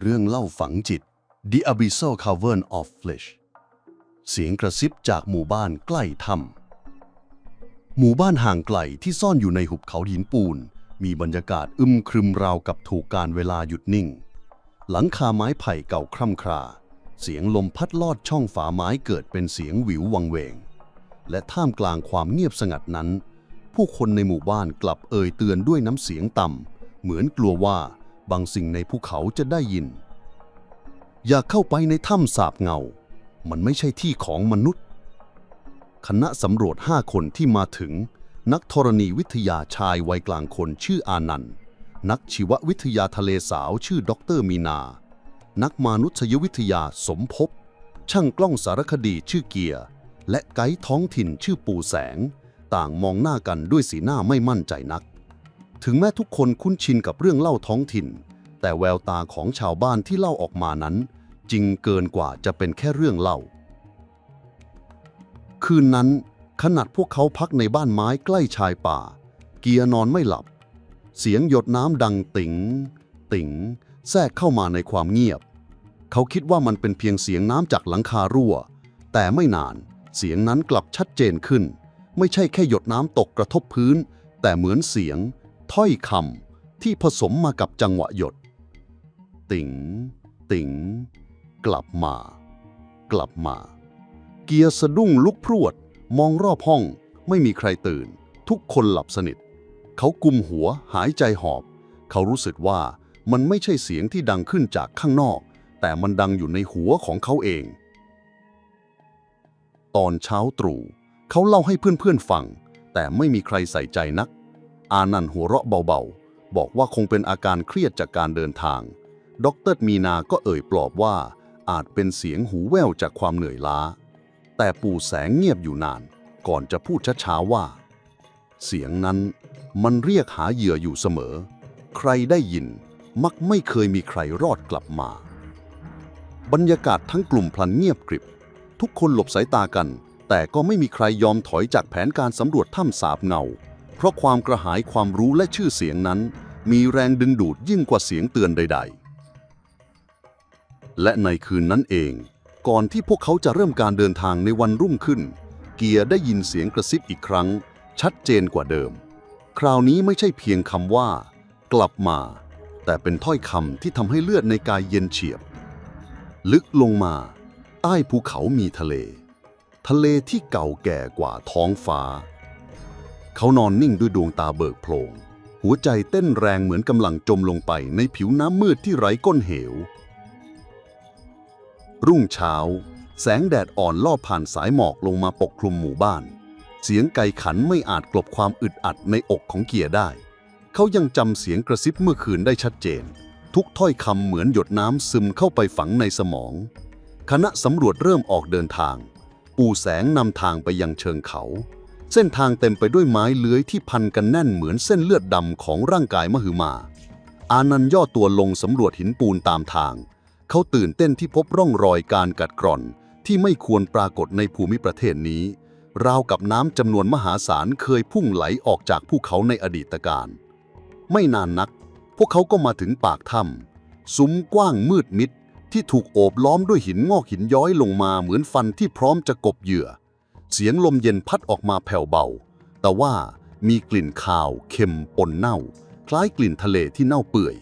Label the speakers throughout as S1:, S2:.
S1: เรื่องเล่าฝังจิต The Abyssal Cavern of Flesh เสียงกระซิบจากหมู่บ้านใกล้ถ้ำหมู่บ้านห่างไกลที่ซ่อนอยู่ในหุบเขาหินปูน มีบรรยากาศอึมครึมราวกับถูกการเวลาหยุดนิ่ง หลังคาไม้ไผ่เก่าคร่ำครา เสียงลมพัดลอดช่องฝาไม้เกิดเป็นเสียงหวิววังเวง และท่ามกลางความเงียบสงัดนั้น ผู้คนในหมู่บ้านกลับเอ่ยเตือนด้วยน้ำเสียงต่ำเหมือนกลัวว่า บางสิ่งในภูเขาจะได้ยิน อย่าเข้าไปในถ้ำสาบเงา มันไม่ใช่ที่ของมนุษย์ คณะสำรวจห้าคนที่มาถึง นักธรณีวิทยาชายวัยกลางคนชื่ออานันต์ นักชีววิทยาทะเลสาวชื่อด็อกเตอร์มีนา นักมานุษยวิทยาสมภพ ช่างกล้องสารคดีชื่อเกียร์ และไกด์ท้องถิ่นชื่อปู่แสง ต่างมองหน้ากันด้วยสีหน้าไม่มั่นใจนัก ถึงแม้ทุกคนคุ้นชินกับเรื่องเล่าท้องถิ่น แต่แววตาของชาวบ้านที่เล่าออกมานั้น จริงเกินกว่าจะเป็นแค่เรื่องเล่า คืนนั้นขนาดพวกเขาพักในบ้านไม้ใกล้ชายป่า เกียร์นอนไม่หลับ เสียงหยดน้ำดังติ๋ง ติ๋ง แทรกเข้ามาในความเงียบ เขาคิดว่ามันเป็นเพียงเสียงน้ำจากหลังคารั่ว แต่ไม่นานเสียงนั้นกลับชัดเจนขึ้น ไม่ใช่แค่หยดน้ำตกกระทบพื้น แต่เหมือนเสียง ถ้อยคำที่ผสมมากับจังหวะหยด ติ๋งติ๋ง กลับมา กลับมา เกียร์สะดุ้งลุกพรวด มองรอบห้อง ไม่มีใครตื่น ทุกคนหลับสนิท เขากุมหัวหายใจหอบ เขารู้สึกว่ามันไม่ใช่เสียงที่ดังขึ้นจากข้างนอก แต่มันดังอยู่ในหัวของเขาเอง ตอนเช้าตรู่เขาเล่าให้เพื่อนๆฟัง แต่ไม่มีใครใส่ใจนัก อานันต์หัวเราะเบาๆ บอกว่าคงเป็นอาการเครียดจากการเดินทาง ดรมีนาก็เอ่ยปลอบว่า อาจเป็นเสียงหูแว่วจากความเหนื่อยล้า แต่ปู่แสงเงียบอยู่นาน ก่อนจะพูดช้าๆว่า เสียงนั้นมันเรียกหาเหยื่ออยู่เสมอ ใครได้ยินมักไม่เคยมีใครรอดกลับมา บรรยากาศทั้งกลุ่มพลันเงียบกริบ ทุกคนหลบสายตากัน แต่ก็ไม่มีใครยอมถอยจากแผนการสำรวจถ้ำสาบเงา เพราะความกระหายความรู้และชื่อเสียงนั้น มีแรงดึงดูดยิ่งกว่าเสียงเตือนใด ๆ และในคืนนั้นเอง ก่อนที่พวกเขาจะเริ่มการเดินทางในวันรุ่งขึ้น เกียร์ได้ยินเสียงกระซิบอีกครั้ง ชัดเจนกว่าเดิม คราวนี้ไม่ใช่เพียงคำว่า กลับมา แต่เป็นถ้อยคำที่ทำให้เลือดในกายเย็นเฉียบ ลึกลงมา ใต้ภูเขามีทะเล ทะเลที่เก่าแก่กว่าท้องฟ้า เขานอนนิ่งด้วยดวงตาเบิกโพลงหัวใจเต้นแรงเหมือนกำลังจมลงไปในผิวน้ำมืดที่ไร้ก้นเหว รุ่งเช้า แสงแดดอ่อนลอบผ่านสายหมอกลงมาปกคลุมหมู่บ้าน เสียงไก่ขันไม่อาจกลบความอึดอัดในอกของเกียร์ได้ เขายังจำเสียงกระซิบเมื่อคืนได้ชัดเจน ทุกถ้อยคำเหมือนหยดน้ำซึมเข้าไปฝังในสมอง คณะสำรวจเริ่มออกเดินทาง ปูแสงนำทางไปยังเชิงเขา เส้นทางเต็มไปด้วยไม้เลื้อยที่พันกันแน่นเหมือนเส้นเลือดดำของร่างกายมหึมา อานันย่อตัวลงสำรวจหินปูนตามทาง เขาตื่นเต้นที่พบร่องรอยการกัดกร่อน ที่ไม่ควรปรากฏในภูมิประเทศนี้ ราวกับน้ำจำนวนมหาศาลเคยพุ่งไหลออกจากภูเขาในอดีตการ ไม่นานนัก พวกเขาก็มาถึงปากถ้ำซุ้มกว้างมืดมิดที่ถูกโอบล้อมด้วยหินงอกหินย้อยลงมาเหมือนฟันที่พร้อมจะกบเหยื่อ เสียงลมเย็นพัดออกมาแผ่วเบา แต่ว่ามีกลิ่นคาวเค็มปนเน่า คล้ายกลิ่นทะเลที่เน่าเปื่อย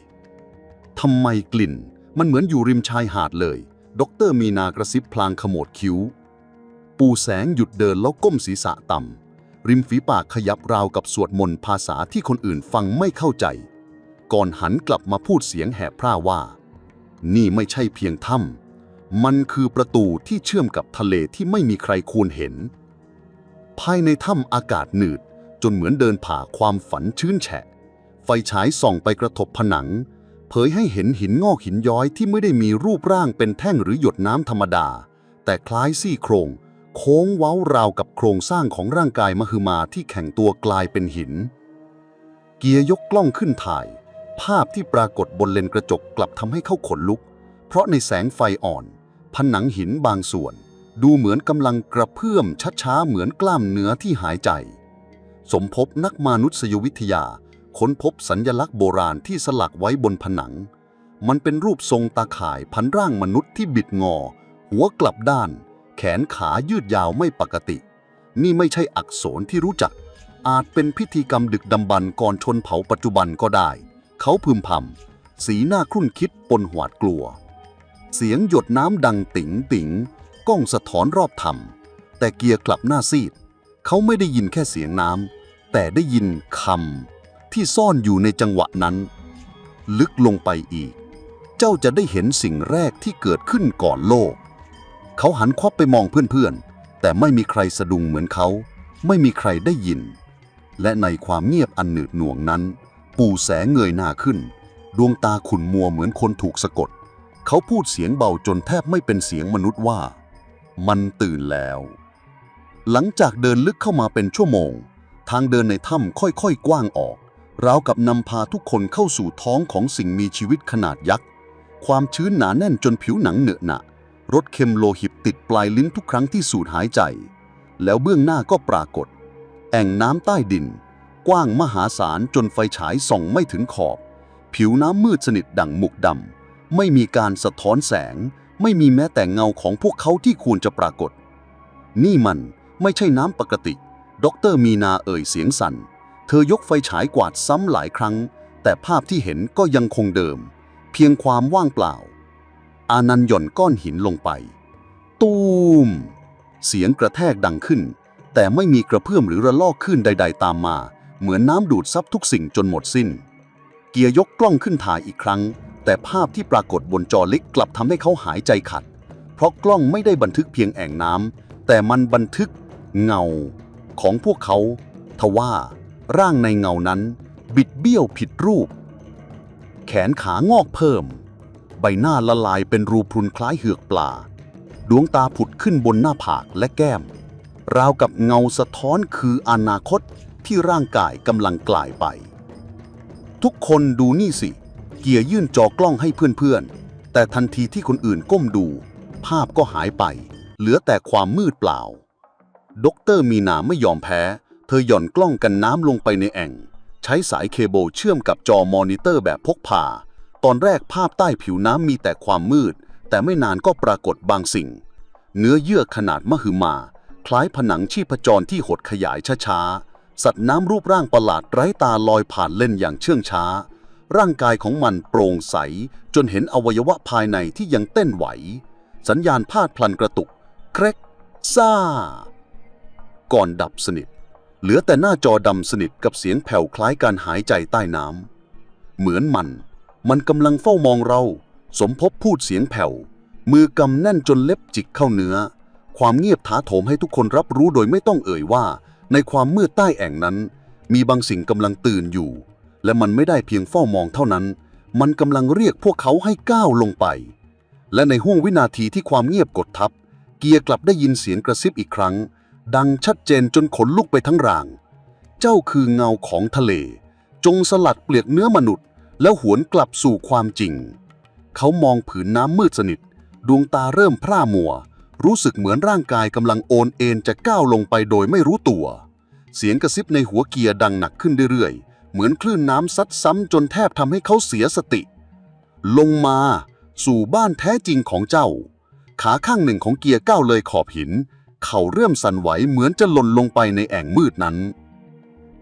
S1: ทำไมกลิ่นมันเหมือนอยู่ริมชายหาดเลย ดรมีนากระซิบพลางขมวดคิ้ว ปูแสงหยุดเดินแล้วก้มศีรษะต่ำ ริมฝีปากขยับราวกับสวดมนต์ภาษาที่คนอื่นฟังไม่เข้าใจ ก่อนหันกลับมาพูดเสียงแหบพร่าว่า นี่ไม่ใช่เพียงถ้ำมันคือประตูที่เชื่อมกับทะเลที่ไม่มีใครควรเห็น ภายในถ้ำอากาศหนืด จนเหมือนเดินผ่าความฝันชื้นแฉะ ไฟฉายส่องไปกระทบผนัง เผยให้เห็นหินงอกหินย้อยที่ไม่ได้มีรูปร่างเป็นแท่งหรือหยดน้ำธรรมดา แต่คล้ายซี่โครง โค้งเว้าราวกับโครงสร้างของร่างกายมหึมาที่แข็งตัวกลายเป็นหิน เกียร์ยกกล้องขึ้นถ่าย ภาพที่ปรากฏบนเลนกระจกกลับทำให้เขาขนลุก เพราะในแสงไฟอ่อน ผนังหินบางส่วน ดูเหมือนกำลังกระเพื่อมช้าๆเหมือนกล้ามเนื้อที่หายใจ สมภพนักมนุษยวิทยาค้นพบสัญญลักษณ์โบราณที่สลักไว้บนผนัง มันเป็นรูปทรงตาข่ายพันร่างมนุษย์ที่บิดงอ หัวกลับด้าน แขนขายืดยาวไม่ปกติ นี่ไม่ใช่อักษรที่รู้จัก อาจเป็นพิธีกรรมดึกดำบรรพ์ก่อนชนเผาปัจจุบันก็ได้ เขาพึมพำสีหน้าครุ่นคิดปนหวาดกลัว เสียงหยดน้ำดังติ๋งติ๋ง ก้องสะท้อนรอบถ้ำแต่เกียร์กลับหน้าซีด เขาไม่ได้ยินแค่เสียงน้ำ แต่ได้ยินคำที่ซ่อนอยู่ในจังหวะนั้น ลึกลงไปอีก เจ้าจะได้เห็นสิ่งแรกที่เกิดขึ้นก่อนโลก เขาหันควับไปมองเพื่อนๆ แต่ไม่มีใครสะดุงเหมือนเขา ไม่มีใครได้ยิน และในความเงียบอันหนืดหน่วงนั้น ปู่แสงเงยหน้าขึ้น ดวงตาขุ่นมัวเหมือนคนถูกสะกดเขาพูดเสียงเบาจนแทบไม่เป็นเสียงมนุษย์ว่า มันตื่นแล้ว หลังจากเดินลึกเข้ามาเป็นชั่วโมง ทางเดินในถ้ำค่อยๆ กว้างออก ราวกับนำพาทุกคนเข้าสู่ท้องของสิ่งมีชีวิตขนาดยักษ์ ความชื้นหนาแน่นจนผิวหนังเหนอะหนะรสเค็มโลหิตติดปลายลิ้นทุกครั้งที่สูดหายใจ แล้วเบื้องหน้าก็ปรากฏ แอ่งน้ำใต้ดิน กว้างมหาศาลจนไฟฉายส่องไม่ถึงขอบ ผิวน้ำมืดสนิทดั่งหมุกดำไม่มีการสะท้อนแสง ไม่มีแม้แต่เงาของพวกเขาที่ควรจะปรากฏ นี่มันไม่ใช่น้ำปกติ ดรมีนาเอ่ยเสียงสั่น เธอยกไฟฉายกวาดซ้ำหลายครั้ง แต่ภาพที่เห็นก็ยังคงเดิม เพียงความว่างเปล่า อานันต์หย่อนก้อนหินลงไป ตูม เสียงกระแทกดังขึ้น แต่ไม่มีกระเพื่อมหรือระลอกคลื่นใด ๆ ตามมา เหมือนน้ำดูดซับทุกสิ่งจนหมดสิ้น เกียร์ยกกล้องขึ้นถ่ายอีกครั้ง แต่ภาพที่ปรากฏบนจอเล็กกลับทำให้เขาหายใจขัด เพราะกล้องไม่ได้บันทึกเพียงแอ่งน้ำแต่มันบันทึกเงา ของพวกเขา ทว่าร่างในเงานั้น บิดเบี้ยวผิดรูป แขนขางอกเพิ่ม ใบหน้าละลายเป็นรูพรุนคล้ายเหือกปลา ดวงตาผุดขึ้นบนหน้าผากและแก้ม ราวกับเงาสะท้อนคืออนาคตที่ร่างกายกำลังกลายไป ทุกคนดูนี่สิเเกียร์ยื่นจอกล้องให้เพื่อนๆ แต่ทันทีที่คนอื่นก้มดู ภาพก็หายไป เหลือแต่ความมืดเปล่าดอกเตอรมีนาไม่ยอมแพ้ เธอหย่อนกล้องกันน้ำลงไปในแอ่ง ใช้สายเคเบิลเชื่อมกับจอมอนิเตอร์แบบพกพา ตอนแรกภาพใต้ผิวน้ำมีแต่ความมืด แต่ไม่นานก็ปรากฏบางสิ่ง เนื้อเยื่อขนาดมหึมา คล้ายผนังชีพจรที่หดขยายช้าๆ สัตว์น้ำรูปร่างประหลาดไร้ตาลอยผ่านเล่นอย่างเชื่องช้า ร่างกายของมันโปร่งใส จนเห็นอวัยวะภายในที่ยังเต้นไหว สัญญาณพาดพลันกระตุกเกรกซ่า ก่อนดับสนิท เหลือแต่หน้าจอดำสนิทกับเสียงแผ่วคล้ายการหายใจใต้น้ำเหมือนมัน มันกำลังเฝ้ามองเรา สมภพพูดเสียงแผ่ว มือกำแน่นจนเล็บจิกเข้าเนื้อ ความเงียบถาโถมให้ทุกคนรับรู้โดยไม่ต้องเอ่ยว่า ในความมืดใต้แอ่งนั้น มีบางสิ่งกำลังตื่นอยู่ และมันไม่ได้เพียงเฝ้ามองเท่านั้น มันกำลังเรียกพวกเขาให้ก้าวลงไป และในห้วงวินาทีที่ความเงียบกดทับ เกียร์กลับได้ยินเสียงกระซิบอีกครั้ง ดังชัดเจนจนขนลุกไปทั้งร่าง เจ้าคือเงาของทะเล จงสลัดเปลือกเนื้อมนุษย์ แล้วหวนกลับสู่ความจริง เขามองผืนน้ำมืดสนิท ดวงตาเริ่มพร่ามัว รู้สึกเหมือนร่างกายกำลังโอนเอ็นจะก้าวลงไปโดยไม่รู้ตัว เสียงกระซิบในหัวเกียร์ดังหนักขึ้นเรื่อยๆ เหมือนคลื่นน้ำซัดซ้ำจนแทบทำให้เขาเสียสติ ลงมาสู่บ้านแท้จริงของเจ้า ขาข้างหนึ่งของเกียร์ก้าวเลยขอบหิน เข่าเริ่มสั่นไหวเหมือนจะหล่นลงไปในแอ่งมืดนั้น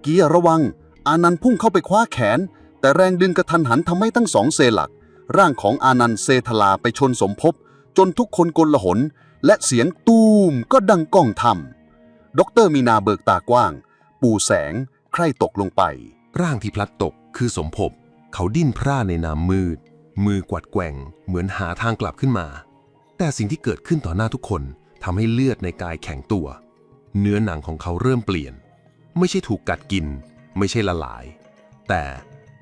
S1: เกียร์ระวัง อานันต์พุ่งเข้าไปคว้าแขน แต่แรงดึงกระทันหันทำให้ทั้งสองเซหลัก ร่างของอานันต์เซทลาไปชนสมภพจนทุกคนกลหน และเสียงตูมก็ดังก้องทำด็อกเตอร์มีนาเบิกตากว้าง ปูแสง ใคร่ตกลงไป
S2: ร่างที่พลัดตกคือสมภพเขาดิ้นพร่าในน้ำมืด มือกวัดแกว่งเหมือนหาทางกลับขึ้นมา แต่สิ่งที่เกิดขึ้นต่อหน้าทุกคนทำให้เลือดในกายแข็งตัว เนื้อหนังของเขาเริ่มเปลี่ยน ไม่ใช่ถูกกัดกิน ไม่ใช่ละลาย แต่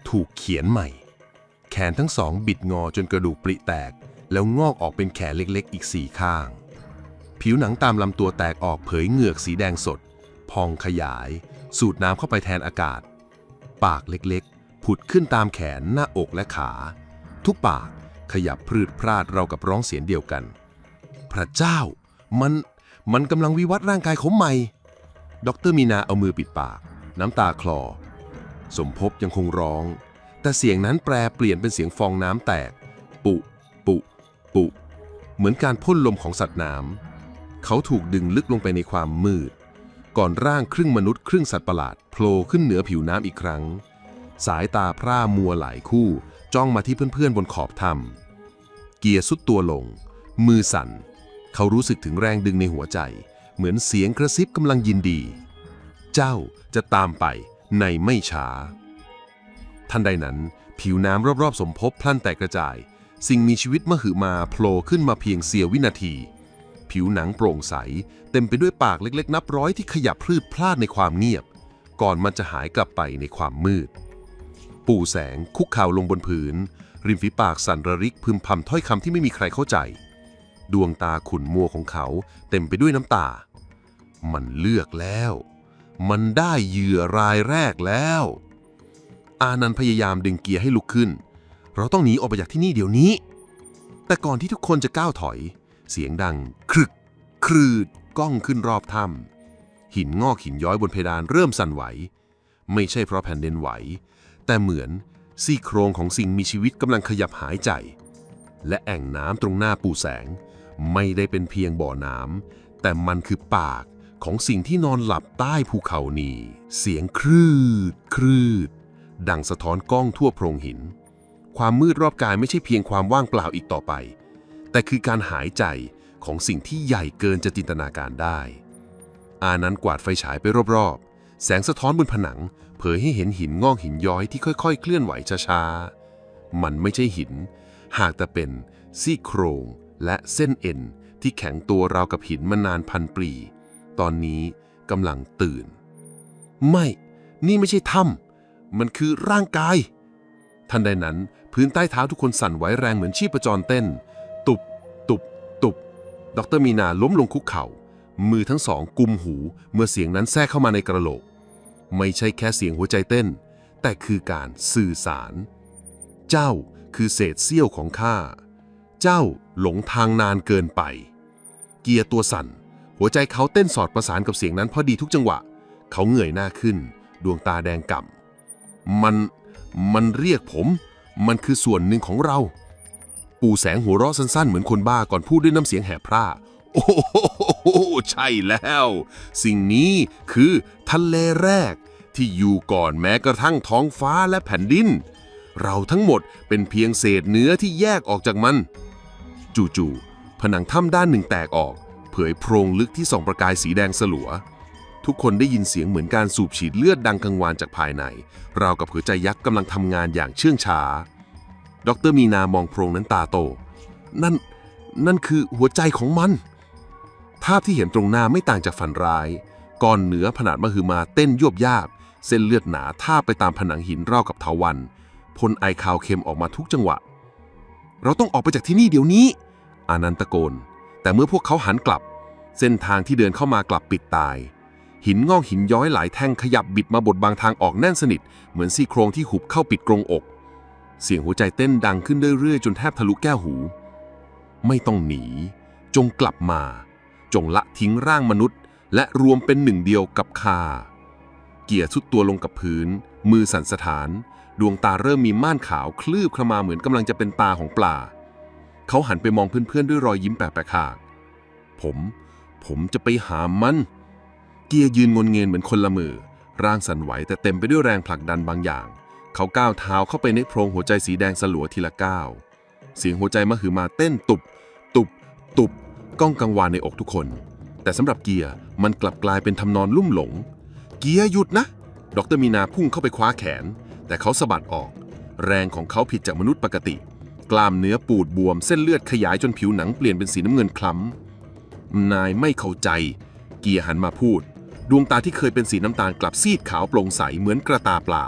S2: ถูกเขียนใหม่ แขนทั้งสองบิดงอจนกระดูกปริแตก แล้วงอกออกเป็นแขนเล็กๆ อีกสี่ข้าง ผิวหนังตามลำตัวแตกออกเผยเหงือกสีแดงสด พองขยาย สูดน้ำเข้าไปแทนอากาศ ปากเล็กๆ ผุดขึ้นตามแขนหน้าอกและขา ทุกปากขยับพรืดพราดเรากับร้องเสียงเดียวกัน พระเจ้า มัน มันกำลังวิวัฒร่างกายเขาใหม่ ดรมีนาเอามือปิดปาก น้ำตาคลอ สมภพยังคงร้อง แต่เสียงนั้นแปลเปลี่ยนเป็นเสียงฟองน้ำแตก ปุ ปุ ปุ เหมือนการพ่นลมของสัตว์น้ำเขาถูกดึงลึกลงไปในความมืด ก่อนร่างครึ่งมนุษย์ครึ่งสัตว์ประหลาดโผล่ขึ้นเหนือผิวน้ำอีกครั้ง สายตาพร่ามัวหลายคู่ จ้องมาที่เพื่อนๆบนขอบถ้ำเกียร์สุดตัวลง มือสั่น เขารู้สึกถึงแรงดึงในหัวใจ เหมือนเสียงกระซิบกำลังยินดี เจ้าจะตามไปในไม่ช้า ทันใดนั้น ผิวน้ำรอบๆ สมภพพลันแตกกระจาย สิ่งมีชีวิตมหึมาโผล่ขึ้นมาเพียงเสี้ยววินาที ผิวหนังโปร่งใส เต็มไปด้วยปากเล็กๆ นับร้อยที่ขยับพลืดพลาดในความเงียบ ก่อนมันจะหายกลับไปในความมืด ปู่แสงคุกเข่าลงบนพื้นริมฝีปากสั่นระริกพึมพำถ้อยคำที่ไม่มีใครเข้าใจ ดวงตาขุ่นมัวของเขา เต็มไปด้วยน้ำตา มันเลือกแล้ว มันได้เหยื่อรายแรกแล้ว อานันพยายามดึงเกียร์ให้ลุกขึ้น เราต้องหนีออกไปจากที่นี่เดี๋ยวนี้ แต่ก่อนที่ทุกคนจะก้าวถอย เสียงดังครึกครืดก้องขึ้นรอบถ้ำหินงอกหินย้อยบนเพดานเริ่มสั่นไหว ไม่ใช่เพราะแผ่นดินไหว แต่เหมือนซี่โครงของสิ่งมีชีวิตกำลังขยับหายใจ และแอ่งน้ำตรงหน้าปู่แสง ไม่ได้เป็นเพียงบ่อน้ำแต่มันคือปากของสิ่งที่นอนหลับใต้ภูเขานีเสียงครืดครืด ดังสะท้อนกล้องทั่วโพรงหิน ความมืดรอบกายไม่ใช่เพียงความว่างเปล่าอีกต่อไป แต่คือการหายใจของสิ่งที่ใหญ่เกินจะจินตนาการได้ อานั้นกวาดไฟฉายไปรอบๆ แสงสะท้อนบนผนัง เผยให้เห็นหินงอกหินย้อยที่ค่อยๆ เคลื่อนไหวช้าๆ มันไม่ใช่หิน หากแต่เป็นซี่โครงและเส้นเอ็นที่แข็งตัวราวกับหินมานานพันปี ตอนนี้กำลังตื่น ไม่ นี่ไม่ใช่ถ้ำมันคือร่างกาย ทันใดนั้นพื้นใต้เท้าทุกคนสั่นไหวแรงเหมือนชีพจรเต้น ดรมีนาล้มลงคุกเข่า มือทั้งสองกุมหู เมื่อเสียงนั้นแทรกเข้ามาในกระโหลก ไม่ใช่แค่เสียงหัวใจเต้น แต่คือการสื่อสาร เจ้าคือเศษเสี้ยวของข้า เจ้าหลงทางนานเกินไป เกียร์ตัวสั่น หัวใจเขาเต้นสอดประสานกับเสียงนั้นพอดีทุกจังหวะ เขาเหงยหน้าขึ้น ดวงตาแดงก่ำมัน มันเรียกผม มันคือส่วนหนึ่งของเรา ปู่แสงหัวเราะสั้นๆ เหมือนคนบ้าก่อนพูดด้วยน้ำเสียงแหบพร่า โอ้โหใช่แล้ว สิ่งนี้คือทะเลแรก ที่อยู่ก่อนแม้กระทั่งท้องฟ้าและแผ่นดิน เราทั้งหมดเป็นเพียงเศษเนื้อที่แยกออกจากมัน จู่ๆผนังถ้ำด้านหนึ่งแตกออก เผยโพรงลึกที่ส่องประกายสีแดงสลัว ทุกคนได้ยินเสียงเหมือนการสูบฉีดเลือดดังกังวานจากภายใน ราวกับหัวใจยักษ์กำลังทำงานอย่างเชื่องช้า ดรมีนามองโพรงนั้นตาโต นั่น นั่นคือหัวใจของมัน ภาพที่เห็นตรงหน้าไม่ต่างจากฝันร้าย ก้อนเนื้อผนาดมหึมาเต้นยวบยาบ เส้นเลือดหนาท่าไปตามผนังหินราวกับเทาวันพ่นไอคาวเค็มออกมาทุกจังหวะ เราต้องออกไปจากที่นี่เดี๋ยวนี้ อานันต์ตะโกน แต่เมื่อพวกเขาหันกลับ เส้นทางที่เดินเข้ามากลับปิดตาย หินงอกหินย้อยหลายแท่งขยับบิดมาบดบางทางออกแน่นสนิท เหมือนซี่โครงที่หุบเข้าปิดกรงอก เสียงหัวใจเต้นดังขึ้นเรื่อยๆ จนแทบทะลุแก้วหู ไม่ต้องหนี จงกลับมา จงละทิ้งร่างมนุษย์ และรวมเป็นหนึ่งเดียวกับข้าเกียร์สุดตัวลงกับพื้น มือสั่นสะท้าน ดวงตาเริ่มมีม่านขาวคลืบเข้ามาเหมือนกำลังจะเป็นตาของปลา เขาหันไปมองเพื่อนๆ ด้วยรอยยิ้มแปลกๆาผม ผมจะไปหามัน เกียร์ยืนงนเงนเหมือนคนละมือ ร่างสั่นไหวแต่เต็มไปด้วยแรงผลักดันบางอย่าง เขาก้าวเท้าเข้าไปในโพรงหัวใจสีแดงสลัวทีละก้าวเสียงหัวใจมหึมาเต้นตุบ ตุบ ตุบ ก้องกังวานในอกทุกคน แต่สำหรับเกียร์มันกลับกลายเป็นทำนอนลุ่มหลง เกียร์หยุดนะ ดรมีนาพุ่งเข้าไปคว้าแขน แต่เขาสะบัดออก แรงของเขาผิดจากมนุษย์ปกติ กล้ามเนื้อปูดบวมเส้นเลือดขยายจนผิวหนังเปลี่ยนเป็นสีน้ำเงินคล้ำ นายไม่เข้าใจ เกียร์หันมาพูด ดวงตาที่เคยเป็นสีน้ำตาลกลับซีดขาวโปร่งใสเหมือนกระตาปลา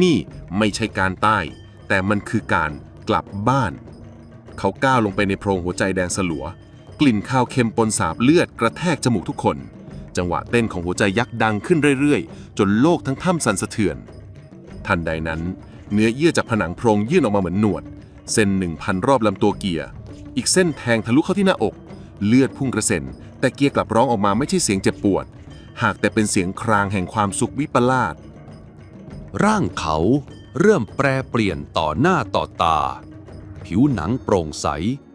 S2: นี่ไม่ใช่การใต้ แต่มันคือการกลับบ้าน เขาก้าวลงไปในโพรงหัวใจแดงสลัว กลิ่นข้าวเค็มปนสาบเลือดกระแทกจมูกทุกคน จังหวะเต้นของหัวใจยักษ์ดังขึ้นเรื่อยๆ จนโลกทั้งถ้ำสั่นสะเทือน ทันใดนั้น เนื้อเยื่อจากผนังโพรงยื่นออกมาเหมือนหนวด เส้นหนึ่งพันรอบลำตัวเกียร์ อีกเส้นแทงทะลุเข้าที่หน้าอก เลือดพุ่งกระเซ็น แต่เกียร์กลับร้องออกมาไม่ใช่เสียงเจ็บปวด หากแต่เป็นเสียงครางแห่งความสุขวิปลาส
S3: ร่างเขาเริ่มแปรเปลี่ยนต่อหน้าต่อตา ผิวหนังโปร่งใส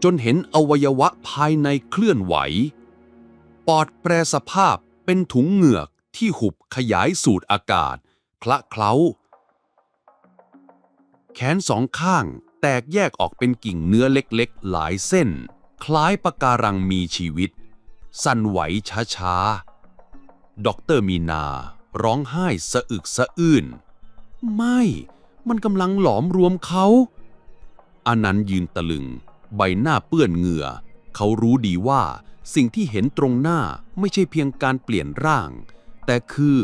S3: จนเห็นอวัยวะภายในเคลื่อนไหว ปอดแปรสภาพเป็นถุงเหงือกที่หุบขยายสูดอากาศ คละเคล้า แขนสองข้างแตกแยกออกเป็นกิ่งเนื้อเล็กๆ หลายเส้น คล้ายปะการังมีชีวิต สั่นไหวช้าๆด็อกเตอร์มีนา ร้องไห้สะอึกสะอื้น ไม่ มันกำลังหลอมรวมเขาอานันต์ยืนตะลึง ใบหน้าเปื้อนเหงื่อ เขารู้ดีว่าสิ่งที่เห็นตรงหน้าไม่ใช่เพียงการเปลี่ยนร่าง แต่คือ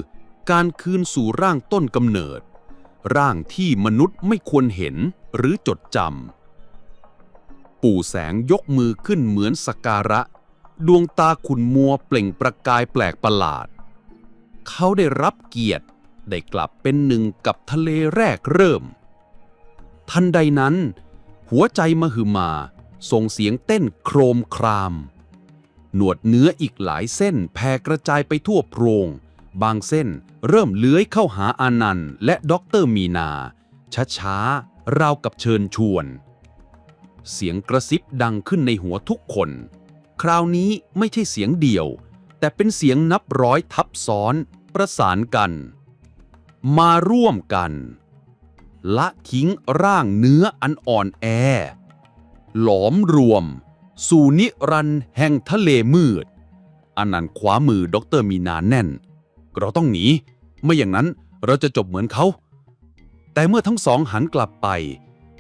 S3: การคืนสู่ร่างต้นกำเนิด ร่างที่มนุษย์ไม่ควรเห็นหรือจดจำปู่แสงยกมือขึ้นเหมือนสกการะ ดวงตาขุนมัวเปล่งประกายแปลกประหลาด เขาได้รับเกียรติ ได้กลับเป็นหนึ่งกับทะเลแรกเริ่ม ทันใดนั้น หัวใจมหึมาส่งเสียงเต้นโครมคราม หนวดเนื้ออีกหลายเส้นแผ่กระจายไปทั่วโพรง บางเส้นเริ่มเลื้อยเข้าหาอานันต์และด็อกเตอร์มีนา ช้าๆราวกับเชิญชวน เสียงกระซิบดังขึ้นในหัวทุกคน คราวนี้ไม่ใช่เสียงเดียว แต่เป็นเสียงนับร้อยทับซ้อนประสานกัน มาร่วมกัน ละทิ้งร่างเนื้ออันอ่อนแอ หลอมรวม สู่นิรันด์แห่งทะเลมืด อันนันคว้ามือด็อกเตอร์มีนาแน่น เราต้องหนี ไม่อย่างนั้นเราจะจบเหมือนเขา แต่เมื่อทั้งสองหันกลับไป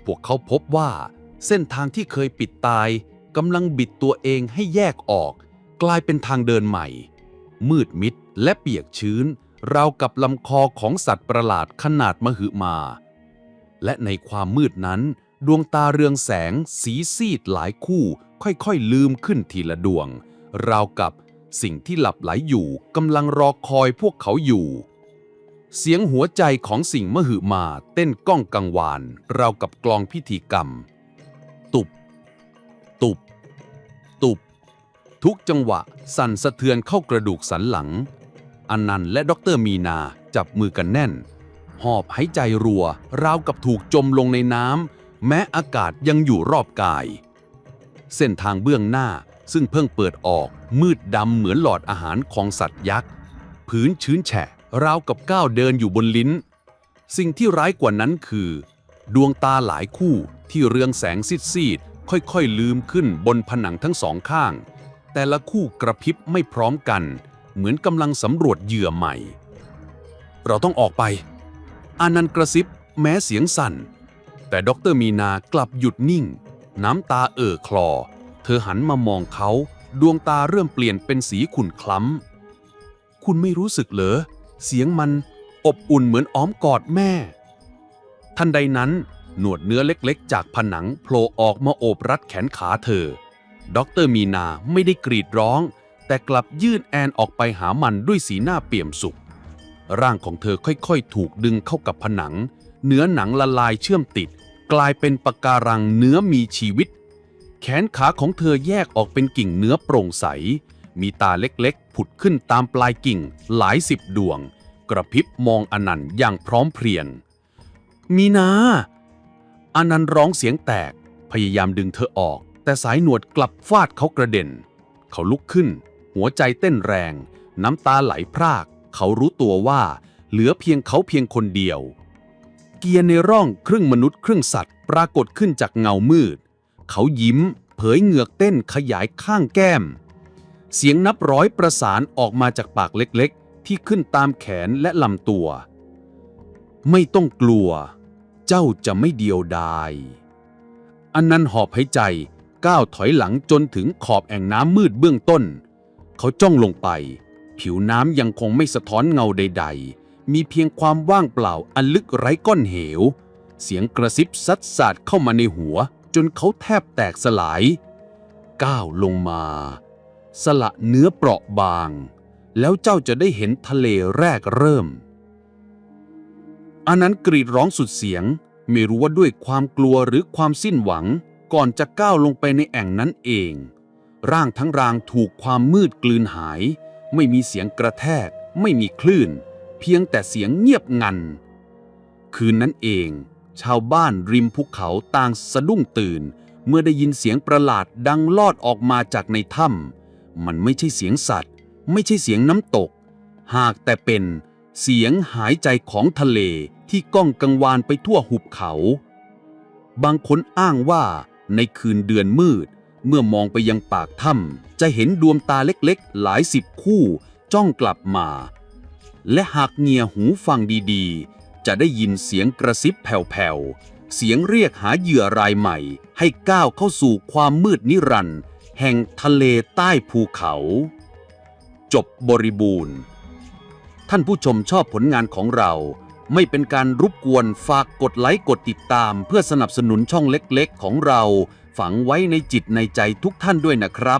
S3: พวกเขาพบว่าเส้นทางที่เคยปิดตายกำลังบิดตัวเองให้แยกออก กลายเป็นทางเดินใหม่ มืดมิดและเปียกชื้น ราวกับลำคอของสัตว์ประหลาดขนาดมหึมา และในความมืดนั้น ดวงตาเรืองแสงสีซีดหลายคู่ค่อยๆลืมขึ้นทีละดวง ราวกับสิ่งที่หลับไหลอยู่กำลังรอคอยพวกเขาอยู่ เสียงหัวใจของสิ่งมหึมาเต้นก้องกังวาน ราวกับกลองพิธีกรรม ตุบ ตุบ ตุบ ทุกจังหวะสั่นสะเทือนเข้ากระดูกสันหลัง อนันต์และด็อกเตอร์มีนาจับมือกันแน่น หอบหายใจรัว ราวกับถูกจมลงในน้ำแม้อากาศยังอยู่รอบกาย เส้นทางเบื้องหน้าซึ่งเพิ่งเปิดออกมืดดำเหมือนหลอดอาหารของสัตว์ยักษ์พื้นชื้นแฉะราวกับก้าวเดินอยู่บนลิ้น สิ่งที่ร้ายกว่านั้นคือ ดวงตาหลายคู่ที่เรืองแสงซีดๆค่อยๆลืมขึ้นบนผนังทั้งสองข้าง แต่ละคู่กระพริบไม่พร้อมกัน เหมือนกำลังสำรวจเหยื่อใหม่ เราต้องออกไป อานันต์กระซิบแม้เสียงสั่น แต่ด็อกเตอร์มีนากลับหยุดนิ่ง น้ำตาเอ่อคลอ เธอหันมามองเขา ดวงตาเริ่มเปลี่ยนเป็นสีขุ่นคล้ำ คุณไม่รู้สึกเหรอ เสียงมันอบอุ่นเหมือนอ้อมกอดแม่ ทันใดนั้น หนวดเนื้อเล็กๆ จากผนังโผล่ออกมาโอบรัดแขนขาเธอด็อกเตอร์มีนาไม่ได้กรีดร้อง แต่กลับยื่นแอนออกไปหามันด้วยสีหน้าเปี่ยมสุข ร่างของเธอค่อยๆ ถูกดึงเข้ากับผนัง เนื้อหนังละลายเชื่อมติด กลายเป็นปะการังเนื้อมีชีวิต แขนขาของเธอแยกออกเป็นกิ่งเนื้อโปร่งใส มีตาเล็กๆ ผุดขึ้นตามปลายกิ่งหลายสิบดวง กระพริบมองอนันต์อย่างพร้อมเพรียง มีนา อนันต์ร้องเสียงแตก พยายามดึงเธอออก แต่สายหนวดกลับฟาดเขากระเด็น เขาลุกขึ้น หัวใจเต้นแรง น้ำตาไหลพราก เขารู้ตัวว่า เหลือเพียงเขาเพียงคนเดียว เกียร์ในร่องครึ่งมนุษย์ครึ่งสัตว์ ปรากฏขึ้นจากเงามืด เขายิ้ม เผยเหงือกเต้นขยายข้างแก้ม เสียงนับร้อยประสานออกมาจากปากเล็กๆ ที่ขึ้นตามแขนและลำตัว ไม่ต้องกลัว เจ้าจะไม่เดียวดายอันนั้นหอบหายใจก้าวถอยหลังจนถึงขอบแอ่งน้ำมืดเบื้องต้น เขาจ้องลงไป ผิวน้ำยังคงไม่สะท้อนเงาใด ๆ มีเพียงความว่างเปล่าอันลึกไร้ก้อนเหว เสียงกระซิบซัดสาดเข้ามาในหัว จนเขาแทบแตกสลาย ก้าวลงมา สละเนื้อเปราะบาง แล้วเจ้าจะได้เห็นทะเลแรกเริ่มอันนั้นกรีดร้องสุดเสียง ไม่รู้ว่าด้วยความกลัวหรือความสิ้นหวัง ก่อนจะก้าวลงไปในแอ่งนั้นเอง ร่างทั้งรางถูกความมืดกลืนหาย ไม่มีเสียงกระแทก ไม่มีคลื่น เพียงแต่เสียงเงียบงัน คืนนั้นเอง ชาวบ้านริมภูเขาต่างสะดุ้งตื่น เมื่อได้ยินเสียงประหลาดดังลอดออกมาจากในถ้ำมันไม่ใช่เสียงสัตว์ ไม่ใช่เสียงน้ำตก หากแต่เป็นเสียงหายใจของทะเลที่ก้องกังวานไปทั่วหุบเขา บางคนอ้างว่าในคืนเดือนมืด เมื่อมองไปยังปากถ้ำจะเห็นดวงตาเล็กๆ หลายสิบคู่จ้องกลับมา และหากเงียหูฟังดีๆ จะได้ยินเสียงกระซิบแผ่วๆ เสียงเรียกหาเหยื่อรายใหม่ ให้ก้าวเข้าสู่ความมืดนิรันดร์แห่งทะเลใต้ภูเขา จบบริบูรณ์ ท่านผู้ชมชอบผลงานของเราไม่เป็นการรบกวนฝากกดไลค์กดติดตาม เพื่อสนับสนุนช่องเล็กๆ ของเรา ฝังไว้ในจิตในใจทุกท่านด้วยนะครับ